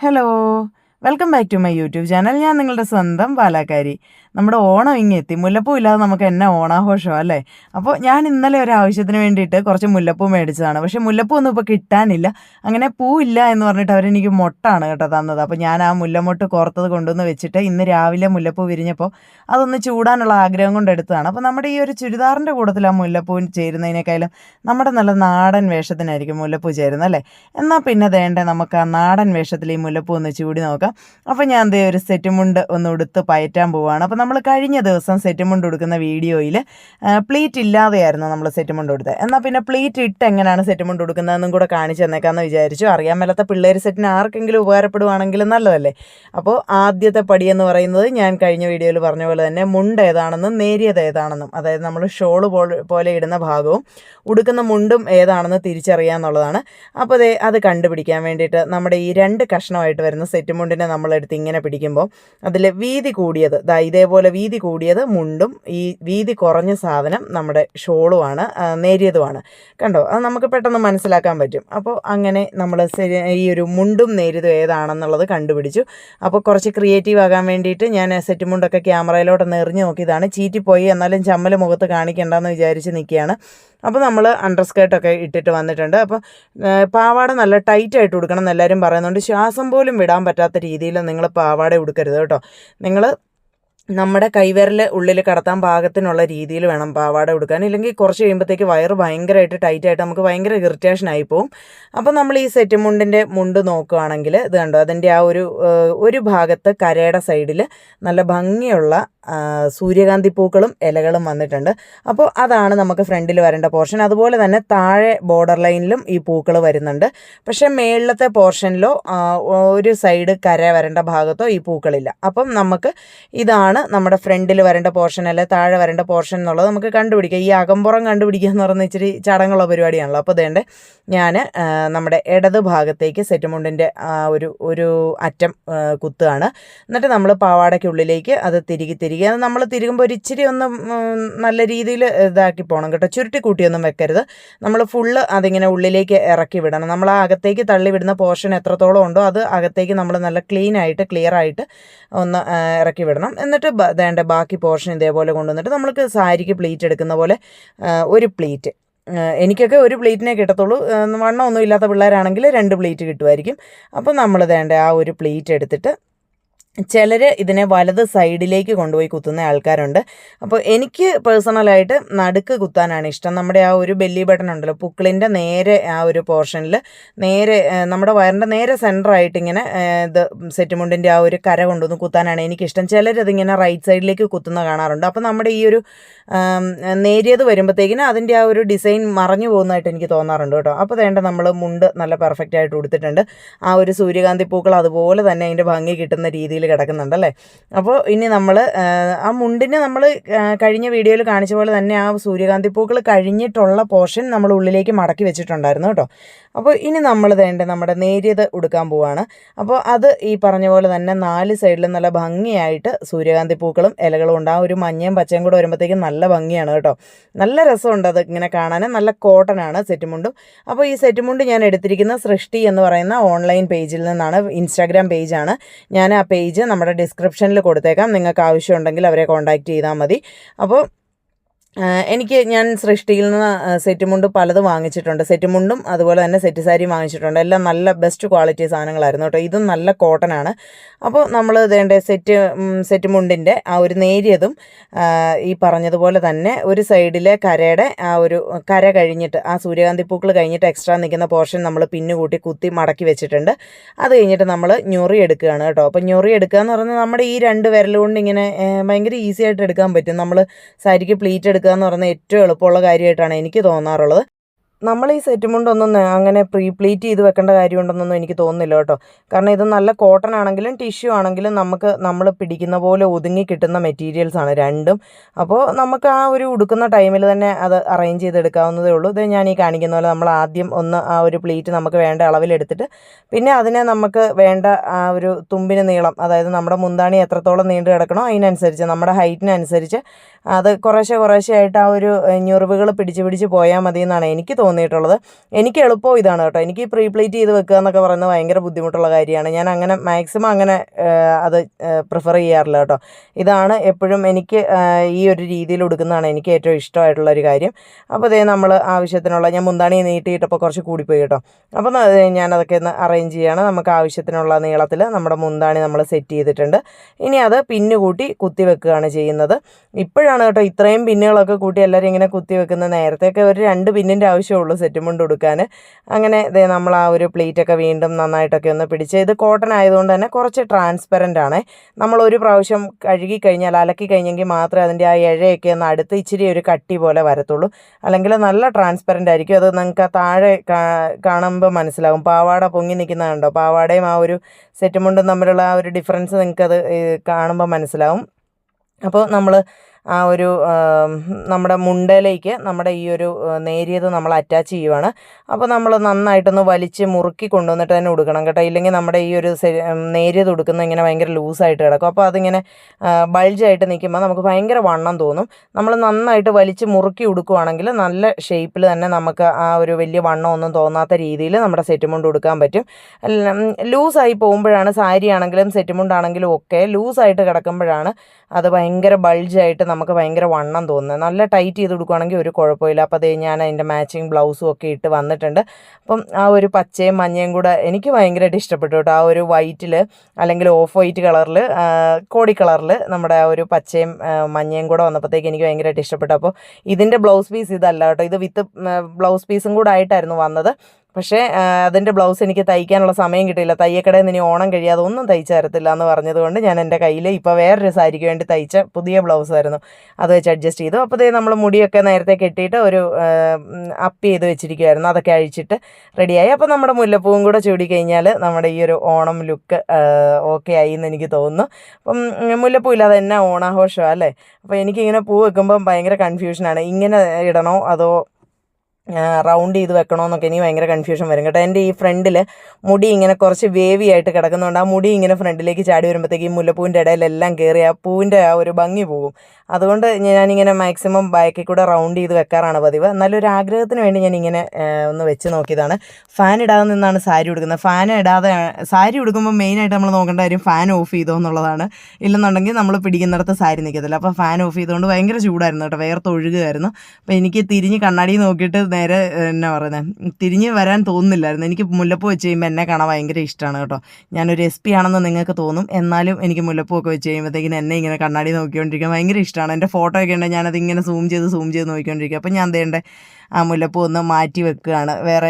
Hello. Welcome back to my YouTube channel ഞാൻ നിങ്ങളുടെ സ്വന്തം പാലാക്കാരി നമ്മുടെ ഓണം ഇങ്ങെത്തി. മുല്ലപ്പൂ ഇല്ലാതെ നമുക്ക് എന്നെ ഓണാഘോഷം അല്ലേ? അപ്പോൾ ഞാൻ ഇന്നലെ ഒരു ആവശ്യത്തിന് വേണ്ടിയിട്ട് കുറച്ച് മുല്ലപ്പൂ മേടിച്ചതാണ്. പക്ഷേ മുല്ലപ്പൂ ഒന്നും ഇപ്പോൾ കിട്ടാനില്ല. അങ്ങനെ പൂ ഇല്ല എന്ന് പറഞ്ഞിട്ട് അവരെനിക്ക് മുട്ടാണ് കേട്ടോ തന്നത്. അപ്പോൾ ഞാൻ ആ മുല്ലമൊട്ട് കോർത്തത് കൊണ്ടുവന്ന് വെച്ചിട്ട് ഇന്ന് രാവിലെ മുല്ലപ്പൂ വിരിഞ്ഞപ്പോൾ അതൊന്ന് ചൂടാനുള്ള ആഗ്രഹം കൊണ്ട് എടുത്തതാണ്. അപ്പോൾ നമ്മുടെ ഈ ഒരു ചുരിദാറിന്റെ കൂട്ടത്തിൽ ആ മുല്ലപ്പൂ ചേരുന്നതിനേക്കാളും നമ്മുടെ നല്ല നാടൻ വേഷത്തിനായിരിക്കും മുല്ലപ്പൂ ചേരുന്നത് അല്ലേ? എന്നാൽ പിന്നെ വേണ്ട നമുക്ക് ആ നാടൻ വേഷത്തിൽ ഈ മുല്ലപ്പൂ ഒന്ന് ചൂടി നോക്കാം. അപ്പോൾ ഞാൻ എന്തേ ഒരു സെറ്റ് മുണ്ട് ഒന്ന് ഉടുത്ത് പയറ്റാൻ പോവുകയാണ് അപ്പോൾ നമ്മൾ കഴിഞ്ഞ ദിവസം സെറ്റ് മുണ്ട് ഉടുക്കുന്ന വീഡിയോയിൽ പ്ലീറ്റ് ഇല്ലാതെയായിരുന്നു നമ്മൾ സെറ്റ് മുണ്ട് ഉടുത്തത്. എന്നാൽ പിന്നെ പ്ലീറ്റ് ഇട്ട് എങ്ങനെയാണ് സെറ്റ് മുണ്ട് ഉടുക്കുന്നതെന്നും കൂടെ കാണിച്ചു തന്നേക്കാമെന്ന് വിചാരിച്ചു. അറിയാൻ മേലാത്ത പിള്ളേർ സെറ്റിന് ആർക്കെങ്കിലും ഉപകാരപ്പെടുവാണെങ്കിൽ നല്ലതല്ലേ? അപ്പോൾ ആദ്യത്തെ പടി എന്ന് പറയുന്നത് ഞാൻ കഴിഞ്ഞ വീഡിയോയിൽ പറഞ്ഞ പോലെ തന്നെ മുണ്ട് ഏതാണെന്നും നേരിയത് ഏതാണെന്നും അതായത് നമ്മൾ ഷോൾ പോലെ ഇടുന്ന ഭാഗവും ഉടുക്കുന്ന മുണ്ടും ഏതാണെന്ന് തിരിച്ചറിയാന്നുള്ളതാണ്. അപ്പോൾ അതേ കണ്ടുപിടിക്കാൻ വേണ്ടിയിട്ട് നമ്മുടെ ഈ രണ്ട് കഷ്ണമായിട്ട് വരുന്ന സെറ്റ് നമ്മളെടുത്ത് ഇങ്ങനെ പിടിക്കുമ്പോൾ അതിൽ വീതി കൂടിയത് ദാ ഇതേപോലെ വീതി കൂടിയത് മുണ്ടും ഈ വീതി കുറഞ്ഞ സാധനം നമ്മുടെ ഷോളുമാണ് നേരിയതുമാണ്. കണ്ടോ? അത് നമുക്ക് പെട്ടെന്ന് മനസ്സിലാക്കാൻ പറ്റും. അപ്പോൾ അങ്ങനെ നമ്മൾ ഈ ഒരു മുണ്ടും നേരിയതും ഏതാണെന്നുള്ളത് കണ്ടുപിടിച്ചു. അപ്പോൾ കുറച്ച് ക്രിയേറ്റീവ് ആകാൻ വേണ്ടിയിട്ട് ഞാൻ സെറ്റ് മുണ്ടൊക്കെ ക്യാമറയിലോട്ട് എറിഞ്ഞ് നോക്കിയതാണ്. ചീറ്റിപ്പോയി എന്നാലും ചമ്മൽ മുഖത്ത് കാണിക്കേണ്ടെന്ന് വിചാരിച്ച് നിൽക്കുകയാണ്. അപ്പോൾ നമ്മൾ അണ്ടർ സ്കേർട്ടൊക്കെ ഇട്ടിട്ട് വന്നിട്ടുണ്ട്. അപ്പോൾ പാവാട നല്ല ടൈറ്റായിട്ട് കൊടുക്കണം എന്ന് എന്നെല്ലാവരും പറയുന്നുണ്ട്. ശ്വാസം പോലും വിടാൻ പറ്റാത്ത രീതിയിൽ നിങ്ങൾ പാവാട ഉടുക്കരുത് കേട്ടോ. നിങ്ങൾ നമ്മുടെ കൈവിരൽ ഉള്ളിൽ കടത്താൻ പാകത്തിനുള്ള രീതിയിൽ വേണം പാവാട ഉടുക്കാൻ. ഇല്ലെങ്കിൽ കുറച്ച് കഴിയുമ്പോഴത്തേക്ക് വയറ് ഭയങ്കരമായിട്ട് ടൈറ്റായിട്ട് നമുക്ക് ഭയങ്കര ഇറിറ്റേഷൻ ആയി പോകും അപ്പോൾ നമ്മൾ ഈ സെറ്റ് മുണ്ടിന്റെ മുണ്ട് നോക്കുകയാണെങ്കിൽ ഇത് കണ്ടോ? അതിന്റെ ആ ഒരു ഒരു ഭാഗത്ത് കരയുടെ സൈഡിൽ നല്ല ഭംഗിയുള്ള സൂര്യകാന്തി പൂക്കളും ഇലകളും വന്നിട്ടുണ്ട്. അപ്പോൾ അതാണ് നമുക്ക് ഫ്രണ്ടിൽ വരേണ്ട പോർഷൻ അതുപോലെ തന്നെ താഴെ ബോർഡർ ലൈനിലും ഈ പൂക്കൾ വരുന്നുണ്ട്. പക്ഷേ മേളിലത്തെ പോർഷനിലോ ഒരു സൈഡ് കര വരേണ്ട ഭാഗത്തോ ഈ പൂക്കളില്ല. അപ്പം നമുക്ക് ഇതാണ് നമ്മുടെ ഫ്രണ്ടിൽ വരേണ്ട പോർഷൻ അല്ലെ താഴെ വരേണ്ട പോർഷൻ എന്നുള്ളത് നമുക്ക് കണ്ടുപിടിക്കാം. ഈ അകമ്പുറം കണ്ടുപിടിക്കുക എന്ന് പറഞ്ഞാൽ ഇച്ചിരി ചടങ്ങുള്ള പരിപാടിയാണല്ലോ. അപ്പോൾ അതേണ്ട ഞാൻ നമ്മുടെ ഇടത് ഭാഗത്തേക്ക് സെറ്റുമുണ്ടിന്റെ ഒരു ഒരു അറ്റം കുത്തുകയാണ്. എന്നിട്ട് നമ്മൾ പാവാടയ്ക്കുള്ളിലേക്ക് അത് തിരികെ തിരികെ. അത് നമ്മൾ തിരുകുമ്പോൾ ഒരു ഇച്ചിരി ഒന്ന് നല്ല രീതിയിൽ ഇതാക്കി പോകണം കേട്ടോ. ചുരുട്ടി കൂട്ടിയൊന്നും വെക്കരുത്. നമ്മൾ ഫുള്ള് അതിങ്ങനെ ഉള്ളിലേക്ക് ഇറക്കി വിടണം. നമ്മൾ ആ അകത്തേക്ക് തള്ളി വിടുന്ന പോർഷൻ എത്രത്തോളം ഉണ്ടോ അത് അകത്തേക്ക് നമ്മൾ നല്ല ക്ലീൻ ആയിട്ട് ക്ലിയർ ആയിട്ട് ഒന്ന് ഇറക്കി വിടണം. എന്നിട്ട് വേണ്ട ബാക്കി പോർഷൻ ഇതേപോലെ കൊണ്ടുവന്നിട്ട് നമ്മൾക്ക് സാരിക്ക് പ്ലീറ്റ് എടുക്കുന്ന പോലെ ഒരു പ്ലീറ്റ്. എനിക്കൊക്കെ ഒരു പ്ലേറ്റിനെ കിട്ടത്തുള്ളൂ. വണ്ണമൊന്നും ഇല്ലാത്ത പിള്ളേരാണെങ്കിൽ രണ്ട് പ്ലേറ്റ് കിട്ടുമായിരിക്കും അപ്പോൾ നമ്മൾ വേണ്ട ആ ഒരു പ്ലേറ്റ് എടുത്തിട്ട് ചിലർ ഇതിനെ വലത് സൈഡിലേക്ക് കൊണ്ടുപോയി കുത്തുന്ന ആൾക്കാരുണ്ട്. അപ്പോൾ എനിക്ക് പേഴ്സണലായിട്ട് നടുക്ക് കുത്താനാണ് ഇഷ്ടം. നമ്മുടെ ആ ഒരു ബെല്ലി ബട്ടൺ ഉണ്ടല്ലോ പുക്കിളിന്റെ നേരെ ആ ഒരു പോർഷനിൽ നേരെ നമ്മുടെ വയറിന്റെ നേരെ സെന്ററായിട്ട് ഇങ്ങനെ ഇത് സെറ്റുമുണ്ടിന്റെ ആ ഒരു കര കൊണ്ടുവന്ന് കുത്താനാണ് എനിക്കിഷ്ടം. ചിലരതിങ്ങനെ റൈറ്റ് സൈഡിലേക്ക് കുത്തുന്ന കാണാറുണ്ട്. അപ്പോൾ നമ്മുടെ ഈ ഒരു നേരിയത് വരുമ്പോഴത്തേക്കിന് അതിന്റെ ആ ഒരു ഡിസൈൻ മറഞ്ഞു പോകുന്നതായിട്ട് എനിക്ക് തോന്നാറുണ്ട് കേട്ടോ. അപ്പോൾ വേണ്ട നമ്മൾ മുണ്ട് നല്ല പെർഫെക്റ്റ് ആയിട്ട് ഉടുത്തിട്ടുണ്ട്. ആ ഒരു സൂര്യകാന്തി പൂക്കൾ അതുപോലെ തന്നെ അതിന്റെ ഭംഗി കിട്ടുന്ന രീതിയിൽ കിടക്കുന്നുണ്ടല്ലേ? അപ്പോൾ ഇനി നമ്മൾ ആ മുണ്ടിന് നമ്മൾ കഴിഞ്ഞ വീഡിയോയിൽ കാണിച്ച പോലെ തന്നെ ആ സൂര്യകാന്തി പൂക്കൾ കഴിഞ്ഞിട്ടുള്ള പോർഷൻ നമ്മൾ ഉള്ളിലേക്ക് മടക്കി വെച്ചിട്ടുണ്ടായിരുന്നു കേട്ടോ. അപ്പോൾ ഇനി നമ്മൾ വേണ്ട നമ്മുടെ നേരിയത് ഉടുക്കാൻ പോവാണ്. അപ്പോൾ അത് ഈ പറഞ്ഞ പോലെ തന്നെ നാല് സൈഡിലും നല്ല ഭംഗിയായിട്ട് സൂര്യകാന്തി പൂക്കളും ഇലകളും ഉണ്ട്. ആ ഒരു മഞ്ഞയും പച്ചയും കൂടെ വരുമ്പോഴത്തേക്കും നല്ല ഭംഗിയാണ് കേട്ടോ. നല്ല രസമുണ്ട് അത് ഇങ്ങനെ കാണാൻ. നല്ല കോട്ടനാണ് സെറ്റ് മുണ്ടും. അപ്പോൾ ഈ സെറ്റ് മുണ്ട് ഞാൻ എടുത്തിരിക്കുന്ന സൃഷ്ടി എന്ന് പറയുന്ന ഓൺലൈൻ പേജിൽ നിന്നാണ് ഇൻസ്റ്റാഗ്രാം പേജാണ്. ഞാൻ ആ പേജ് നമ്മുടെ ഡിസ്ക്രിപ്ഷനിൽ കൊടുത്തേക്കാം. നിങ്ങൾക്ക് ആവശ്യമുണ്ടെങ്കിൽ അവരെ കോൺടാക്റ്റ് ചെയ്താൽ മതി. അപ്പോൾ എനിക്ക് ഞാൻ സൃഷ്ടിയിൽ നിന്ന് സെറ്റ് മുണ്ട് പലതും വാങ്ങിച്ചിട്ടുണ്ട്. സെറ്റ് മുണ്ടും അതുപോലെ തന്നെ സെറ്റ് സാരിയും വാങ്ങിച്ചിട്ടുണ്ട്. എല്ലാം നല്ല ബെസ്റ്റ് ക്വാളിറ്റി സാധനങ്ങളായിരുന്നു കേട്ടോ. ഇതും നല്ല കോട്ടൺ ആണ്. അപ്പോൾ നമ്മൾ ഇതേണ്ട സെറ്റ് സെറ്റ് മുണ്ടിന്റെ ആ ഒരു നേരിയതും ഈ പറഞ്ഞതുപോലെ തന്നെ ഒരു സൈഡിലെ കരയുടെ ആ ഒരു കര കഴിഞ്ഞിട്ട് ആ സൂര്യകാന്തി പൂക്കൾ കഴിഞ്ഞിട്ട് എക്സ്ട്രാ നിൽക്കുന്ന പോർഷൻ നമ്മൾ പിന്നു കൂട്ടി കുത്തി മടക്കി വെച്ചിട്ടുണ്ട്. അത് കഴിഞ്ഞിട്ട് നമ്മൾ ഞൊറി എടുക്കുകയാണ് കേട്ടോ. അപ്പോൾ ഞൊറി എടുക്കുക എന്ന് പറഞ്ഞാൽ നമ്മുടെ ഈ രണ്ട് വിരലുകൊണ്ട് ഇങ്ങനെ ഭയങ്കര ഈസി ആയിട്ട് എടുക്കാൻ പറ്റും. നമ്മൾ സാരിക്ക് പ്ലീറ്റ് എടുക്കുക എന്ന് പറയുന്നത് ഏറ്റവും എളുപ്പമുള്ള കാര്യമായിട്ടാണ് എനിക്ക് തോന്നാറുള്ളത്. നമ്മൾ ഈ സെറ്റ് മുണ്ടൊന്നും അങ്ങനെ പ്രീ പ്ലീറ്റ് ചെയ്ത് വെക്കേണ്ട കാര്യമുണ്ടെന്നൊന്നും എനിക്ക് തോന്നുന്നില്ല കേട്ടോ. കാരണം ഇത് നല്ല കോട്ടൺ ആണെങ്കിലും ടിഷ്യൂ ആണെങ്കിലും നമുക്ക് നമ്മൾ പിടിക്കുന്ന പോലെ ഒതുങ്ങി കിട്ടുന്ന മെറ്റീരിയൽസ് ആണ് രണ്ടും. അപ്പോൾ നമുക്ക് ആ ഒരു ഉടുക്കുന്ന ടൈമിൽ തന്നെ അത് അറേഞ്ച് ചെയ്തെടുക്കാവുന്നതേ ഉള്ളൂ. ഇത് ഞാൻ ഈ കാണിക്കുന്ന പോലെ നമ്മൾ ആദ്യം ഒന്ന് ആ ഒരു പ്ലീറ്റ് നമുക്ക് വേണ്ട അളവിലെടുത്തിട്ട് പിന്നെ അതിനെ നമുക്ക് വേണ്ട ആ ഒരു തുമ്പിന് നീളം അതായത് നമ്മുടെ മുന്താണി എത്രത്തോളം നീണ്ടു കിടക്കണോ അതിനനുസരിച്ച് നമ്മുടെ ഹൈറ്റിനനുസരിച്ച് അത് കുറേശ്ശെ കുറേശ്ശെ ആയിട്ട് ആ ഒരു ഞെറിവുകൾ പിടിച്ച് പിടിച്ച് പോയാൽ മതി എന്നാണ് എനിക്ക് തോന്നിയിട്ടുള്ളത്. എനിക്ക് എളുപ്പം ഇതാണ് കേട്ടോ. എനിക്ക് പ്രീ പ്ലേറ്റ് ചെയ്ത് വെക്കുക എന്നൊക്കെ പറയുന്നത് ഭയങ്കര ബുദ്ധിമുട്ടുള്ള കാര്യമാണ്. ഞാൻ അങ്ങനെ മാക്സിമം അങ്ങനെ അത് പ്രിഫർ ചെയ്യാറില്ല കേട്ടോ. ഇതാണ് എപ്പോഴും എനിക്ക് ഈ ഒരു രീതിയിൽ ഉടുക്കുന്നതാണ് എനിക്ക് ഏറ്റവും ഇഷ്ടമായിട്ടുള്ള ഒരു കാര്യം. അപ്പോൾ അതേ നമ്മൾ ആവശ്യത്തിനുള്ള ഞാൻ മുന്താണി നീട്ടിയിട്ടപ്പോൾ കുറച്ച് കൂടിപ്പോയി കേട്ടോ. അപ്പോൾ ഞാനതൊക്കെ ഒന്ന് അറേഞ്ച് ചെയ്യാണ്. നമുക്ക് ആവശ്യത്തിനുള്ള നീളത്തിൽ നമ്മുടെ മുന്താണി നമ്മൾ സെറ്റ് ചെയ്തിട്ടുണ്ട്. ഇനി അത് പിന്ന് കൂട്ടി കുത്തി വെക്കുകയാണ് ചെയ്യുന്നത്. ഇപ്പോഴാണ് കേട്ടോ ഇത്രയും പിന്നുകളൊക്കെ കൂട്ടി എല്ലാവരും ഇങ്ങനെ കുത്തി വെക്കുന്നത്. നേരത്തെയൊക്കെ ഒരു രണ്ട് പിന്നിന്റെ ആവശ്യമുള്ളൂ സെറ്റും കൊണ്ട് കൊടുക്കാൻ. അങ്ങനെ ഇതേ നമ്മൾ ആ ഒരു പ്ലേറ്റൊക്കെ വീണ്ടും നന്നായിട്ടൊക്കെ ഒന്ന് പിടിച്ച് ഇത് കോട്ടൺ ആയതുകൊണ്ട് തന്നെ കുറച്ച് ട്രാൻസ്പെറന്റ് ആണ്. നമ്മൾ ഒരു പ്രാവശ്യം കഴുകി കഴിഞ്ഞാൽ അലക്കി കഴിഞ്ഞെങ്കിൽ മാത്രമേ അതിന്റെ ആ ഇഴയൊക്കെ ഒന്ന് അടുത്ത് ഇച്ചിരി ഒരു കട്ടി പോലെ വരത്തുള്ളൂ. അല്ലെങ്കിൽ നല്ല ട്രാൻസ്പെറന്റ് ആയിരിക്കും. അത് നിങ്ങൾക്ക് താഴെ കാണുമ്പോൾ മനസ്സിലാവും. പാവാട പൊങ്ങി നിൽക്കുന്നതുണ്ടോ പാവാടയും ആ ഒരു സെറ്റും മുണ്ടും തമ്മിലുള്ള ആ ഒരു ഡിഫറൻസ് നിങ്ങൾക്കത് കാണുമ്പോൾ മനസ്സിലാവും. അപ്പോൾ നമ്മൾ ആ ഒരു നമ്മുടെ മുണ്ടയിലേക്ക് നമ്മുടെ ഈ ഒരു നേരിയത് നമ്മൾ അറ്റാച്ച് ചെയ്യുവാണ്. അപ്പോൾ നമ്മൾ നന്നായിട്ടൊന്ന് വലിച്ച് മുറുക്കി കൊണ്ടുവന്നിട്ട് തന്നെ ഉടുക്കണം കേട്ടോ. ഇല്ലെങ്കിൽ നമ്മുടെ ഈ ഒരു നേരിയത് ഉടുക്കുന്നത് ഇങ്ങനെ ഭയങ്കര ലൂസായിട്ട് കിടക്കും. അപ്പോൾ അതിങ്ങനെ ബൾജായിട്ട് നിൽക്കുമ്പോൾ നമുക്ക് ഭയങ്കര വണ്ണം തോന്നും. നമ്മൾ നന്നായിട്ട് വലിച്ച് മുറുക്കി ഉടുക്കുവാണെങ്കിൽ നല്ല ഷേപ്പിൽ തന്നെ നമുക്ക് ആ ഒരു വലിയ വണ്ണമൊന്നും തോന്നാത്ത രീതിയിൽ നമ്മുടെ സെറ്റ് മുണ്ട് ഉടുക്കാൻ പറ്റും. ലൂസായി പോകുമ്പോഴാണ് സാരി ആണെങ്കിലും സെറ്റ് മുണ്ടാണെങ്കിലും ഒക്കെ ലൂസായിട്ട് കിടക്കുമ്പോഴാണ് അത് ഭയങ്കര ബൾജായിട്ട് നമുക്ക് ഭയങ്കര വണ്ണം തോന്നുന്നത് നല്ല ടൈറ്റ് ചെയ്ത് കൊടുക്കുകയാണെങ്കിൽ ഒരു കുഴപ്പമില്ല. അപ്പോൾ അതേ ഞാൻ അതിന്റെ മാച്ചിങ് ബ്ലൗസും ഒക്കെ ഇട്ട് വന്നിട്ടുണ്ട്. അപ്പം ആ ഒരു പച്ചയും മഞ്ഞയും കൂടെ എനിക്ക് ഭയങ്കരമായിട്ട് ഇഷ്ടപ്പെട്ടു കേട്ടോ. ആ ഒരു വൈറ്റിൽ അല്ലെങ്കിൽ ഓഫ് വൈറ്റ് കളറിൽ കോടി കളറിൽ നമ്മുടെ ആ ഒരു പച്ചയും മഞ്ഞയും കൂടെ വന്നപ്പോഴത്തേക്ക് എനിക്ക് ഭയങ്കരമായിട്ട് ഇഷ്ടപ്പെട്ടു. അപ്പോൾ ഇതിന്റെ ബ്ലൗസ് പീസ് ഇതല്ല കേട്ടോ. ഇത് വിത്ത് ബ്ലൗസ് പീസും കൂടെ ആയിട്ടായിരുന്നു വന്നത്. പക്ഷേ അതിന്റെ ബ്ലൗസ് എനിക്ക് തയ്ക്കാനുള്ള സമയം കിട്ടിയില്ല. തയ്യക്കടയിൽ നിന്ന് ഇനി ഓണം കഴിയാതെ ഒന്നും തയ്ച്ചു തരത്തില്ല എന്ന് പറഞ്ഞതുകൊണ്ട് ഞാൻ എന്റെ കയ്യിൽ ഇപ്പോൾ വേറൊരു സാരിക്ക് വേണ്ടി തയ്ച്ച പുതിയ ബ്ലൗസ് ആയിരുന്നു. അത് വെച്ച് അഡ്ജസ്റ്റ് ചെയ്തു. അപ്പോൾ നമ്മൾ മുടിയൊക്കെ നേരത്തെ കെട്ടിയിട്ട് ഒരു അപ്പ് ചെയ്ത് വെച്ചിരിക്കുമായിരുന്നു അതൊക്കെ അഴിച്ചിട്ട് റെഡിയായി. അപ്പോൾ നമ്മുടെ മുല്ലപ്പൂവും കൂടെ ചൂടി കഴിഞ്ഞാൽ നമ്മുടെ ഈ ഒരു ഓണം ലുക്ക് ഓക്കെ ആയി എന്ന് എനിക്ക് തോന്നുന്നു. അപ്പം മുല്ലപ്പൂ ഇല്ലാതെ തന്നെ ഓണാഘോഷമാണ് അല്ലേ? അപ്പോൾ എനിക്കിങ്ങനെ പൂ വെക്കുമ്പം ഭയങ്കര കൺഫ്യൂഷനാണ് ഇങ്ങനെ ഇടണോ അതോ റൗണ്ട് ചെയ്ത് വെക്കണമെന്നൊക്കെ എനിക്ക് ഭയങ്കര കൺഫ്യൂഷൻ വരും കേട്ടോ. എന്റെ ഈ ഫ്രണ്ടിൽ മുടി ഇങ്ങനെ കുറച്ച് വേവി ആയിട്ട് കിടക്കുന്നതുകൊണ്ട് ആ മുടി ഇങ്ങനെ ഫ്രണ്ടിലേക്ക് ചാടി വരുമ്പോഴത്തേക്ക് ഈ മുല്ലപ്പൂവിന്റെ ഇടയിലെല്ലാം കയറി ആ പൂവിന്റെ ആ ഒരു ഭംഗി പോകും. അതുകൊണ്ട് ഞാനിങ്ങനെ മാക്സിമം ബാക്കിൽ കൂടെ റൗണ്ട് ചെയ്ത് വെക്കാറാണ് പതിവ്. നല്ലൊരു ആഗ്രഹത്തിന് വേണ്ടി ഞാൻ ഇങ്ങനെ ഒന്ന് വെച്ച് നോക്കിയതാണ്. ഫാൻ ഇടാതെ നിന്നാണ് സാരി ഉടുക്കുന്നത്. ഫാൻ ഇടാതെ സാരി ഉടുക്കുമ്പോൾ മെയിനായിട്ട് നമ്മൾ നോക്കേണ്ട കാര്യം ഫാൻ ഓഫ് ചെയ്തോ എന്നുള്ളതാണ്. ഇല്ലെന്നുണ്ടെങ്കിൽ നമ്മൾ പിടിക്കുന്നിടത്ത് സാരി നിൽക്കത്തില്ല അപ്പോൾ ഫാൻ ഓഫ് ചെയ്തുകൊണ്ട് ഭയങ്കര ചൂടായിരുന്നു കേട്ടോ. വേർത്ത് ഒഴുകുമായിരുന്നു അപ്പോൾ എനിക്ക് തിരിഞ്ഞ് കണ്ണാടി നോക്കിയിട്ട് നേരെ എന്നാ പറയുന്നത് തിരിഞ്ഞ് വരാൻ തോന്നുന്നില്ലായിരുന്നു. എനിക്ക് മുല്ലപ്പൂ വെച്ച് കഴിയുമ്പോൾ എന്നെ കാണാൻ ഭയങ്കര ഇഷ്ടമാണ് കേട്ടോ. ഞാനൊരു എസ് പി ആണെന്ന് നിങ്ങൾക്ക് തോന്നും. എന്നാലും എനിക്ക് മുല്ലപ്പൂ ഒക്കെ വെച്ച് കഴിയുമ്പോഴത്തേക്കിന് എന്നെ ഇങ്ങനെ കണ്ണാടി നോക്കിക്കൊണ്ടിരിക്കാൻ ഭയങ്കര ഇഷ്ടമാണ് എന്റെ ഫോട്ടോ ഒക്കെ ഉണ്ടെങ്കിൽ ഞാനത് ഇങ്ങനെ സൂം ചെയ്ത് സൂം ചെയ്ത് നോക്കിക്കൊണ്ടിരിക്കുക അപ്പോൾ ഞാൻ എന്തേണ്ടേ ആ മുല്ലപ്പൂ ഒന്ന് മാറ്റി വെക്കുകയാണ്. വേറെ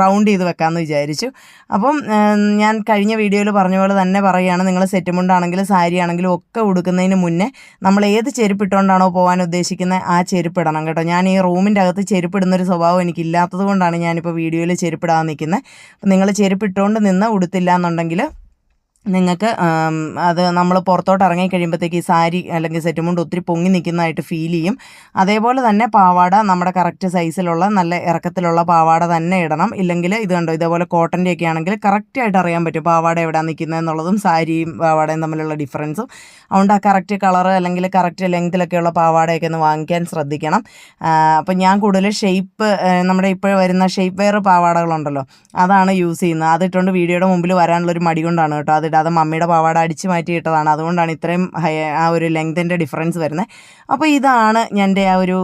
റൗണ്ട് ചെയ്ത് വെക്കാമെന്ന് വിചാരിച്ചു. അപ്പം ഞാൻ കഴിഞ്ഞ വീഡിയോയിൽ പറഞ്ഞ പോലെ തന്നെ പറയുകയാണ്. നിങ്ങൾ സെറ്റ് മുണ്ടാണെങ്കിലും സാരി ആണെങ്കിലും ഒക്കെ ഉടുക്കുന്നതിന് മുന്നേ നമ്മൾ ഏത് ചെരുപ്പ് ഇട്ടുകൊണ്ടാണോ പോകാൻ ഉദ്ദേശിക്കുന്നത് ആ ചെരുപ്പ് ഇടണം കേട്ടോ. ഞാൻ ഈ റൂമിന്റെ അകത്ത് ചെരുപ്പ് ഇടുന്നൊരു സ്വഭാവം എനിക്കില്ലാത്തത് കൊണ്ടാണ് ഞാനിപ്പോൾ വീഡിയോയിൽ ചെരുപ്പിടാൻ നിൽക്കുന്നത് അപ്പം നിങ്ങൾ ചെരുപ്പിട്ടുകൊണ്ട് നിന്ന് ഉടുത്തില്ല എന്നുണ്ടെങ്കിൽ നിങ്ങൾക്ക് അത് നമ്മൾ പുറത്തോട്ട് ഇറങ്ങി കഴിയുമ്പോഴത്തേക്ക് ഈ സാരി അല്ലെങ്കിൽ സെറ്റ് മുണ്ട് ഒത്തിരി പൊങ്ങി നിൽക്കുന്നതായിട്ട് ഫീൽ ചെയ്യും. അതേപോലെ തന്നെ പാവാട നമ്മുടെ കറക്റ്റ് സൈസിലുള്ള നല്ല ഇറക്കത്തിലുള്ള പാവാട തന്നെ ഇടണം. ഇല്ലെങ്കിൽ ഇത് കണ്ടോ ഇതേപോലെ കോട്ടന്റെ ഒക്കെ ആണെങ്കിൽ കറക്റ്റായിട്ട് അറിയാൻ പറ്റും പാവാട എവിടെ നിൽക്കുന്നത് എന്നുള്ളതും സാരിയും പാവാടയും തമ്മിലുള്ള ഡിഫറൻസും അതുകൊണ്ട് ആ കറക്റ്റ് കളർ അല്ലെങ്കിൽ കറക്റ്റ് ലെങ്തിലൊക്കെയുള്ള പാവാടയൊക്കെ ഒന്ന് വാങ്ങിക്കാൻ ശ്രദ്ധിക്കണം. അപ്പം ഞാൻ കൂടുതൽ ഷേപ്പ് നമ്മുടെ ഇപ്പോൾ വരുന്ന ഷേപ്പ് വെയർ പാവാടകളുണ്ടല്ലോ അതാണ് യൂസ് ചെയ്യുന്നത്. അതിട്ടുകൊണ്ട് വീഡിയോയുടെ മുമ്പിൽ വരാനുള്ളൊരു മടി കൊണ്ടാണ് കേട്ടോ. അതിടാതെ മമ്മിയുടെ പാവാട അടിച്ച് മാറ്റി ഇട്ടതാണ്. അതുകൊണ്ടാണ് ഇത്രയും ആ ഒരു ലെങ്തിന്റെ ഡിഫറൻസ് വരുന്നത്. അപ്പോൾ ഇതാണ് എന്റെ ആ ഒരു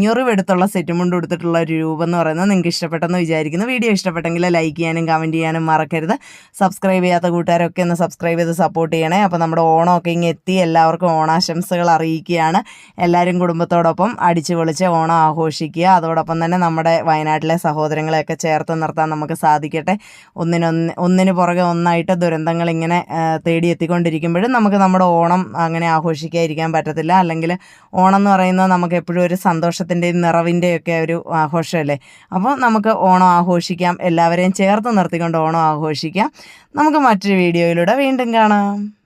ഞെറിവെടുത്തുള്ള സെറ്റ് മുണ്ട് കൊടുത്തിട്ടുള്ള ഒരു രൂപം എന്ന് പറയുന്നത്. നിങ്ങൾക്ക് ഇഷ്ടപ്പെട്ടെന്ന് വിചാരിക്കുന്നു. വീഡിയോ ഇഷ്ടപ്പെട്ടെങ്കിൽ ലൈക്ക് ചെയ്യാനും കമന്റ് ചെയ്യാനും മറക്കരുത്. സബ്സ്ക്രൈബ് ചെയ്യാത്ത കൂട്ടുകാരൊക്കെ ഒന്ന് സബ്സ്ക്രൈബ് ചെയ്ത് സപ്പോർട്ട് ചെയ്യണേ. അപ്പോൾ നമ്മുടെ ഓണമൊക്കെ ഇങ്ങ് എത്തി. എല്ലാവർക്കും ഓണാശംസകൾ അറിയിക്കുകയാണ്. എല്ലാവരും കുടുംബത്തോടൊപ്പം അടിച്ചു പൊളിച്ച് ഓണം ആഘോഷിക്കുക. അതോടൊപ്പം തന്നെ നമ്മുടെ വയനാട്ടിലെ സഹോദരങ്ങളെയൊക്കെ ചേർത്ത് നിർത്താൻ നമുക്ക് സാധിക്കട്ടെ. ഒന്നിനൊന്ന് ഒന്നിന് പുറകെ ഒന്നായിട്ട് ദുരന്തങ്ങൾ ഇങ്ങനെ ആ, തേടി എത്തിക്കൊണ്ടിരിക്കുമ്പോഴും നമുക്ക് നമ്മുടെ ഓണം അങ്ങനെ ആഘോഷിക്കാതിരിക്കാൻ പറ്റത്തില്ല. അല്ലെങ്കിൽ ഓണം എന്ന് പറയുന്നത് നമുക്ക് എപ്പോഴും ഒരു സന്തോഷത്തിന്റെയും നിറവിന്റെയും ഒക്കെ ഒരു ആഘോഷമല്ലേ? അപ്പോൾ നമുക്ക് ഓണം ആഘോഷിക്കാം. എല്ലാവരെയും ചേർത്ത് നിർത്തിക്കൊണ്ട് ഓണം ആഘോഷിക്കാം. നമുക്ക് മറ്റൊരു വീഡിയോയിലൂടെ വീണ്ടും കാണാം.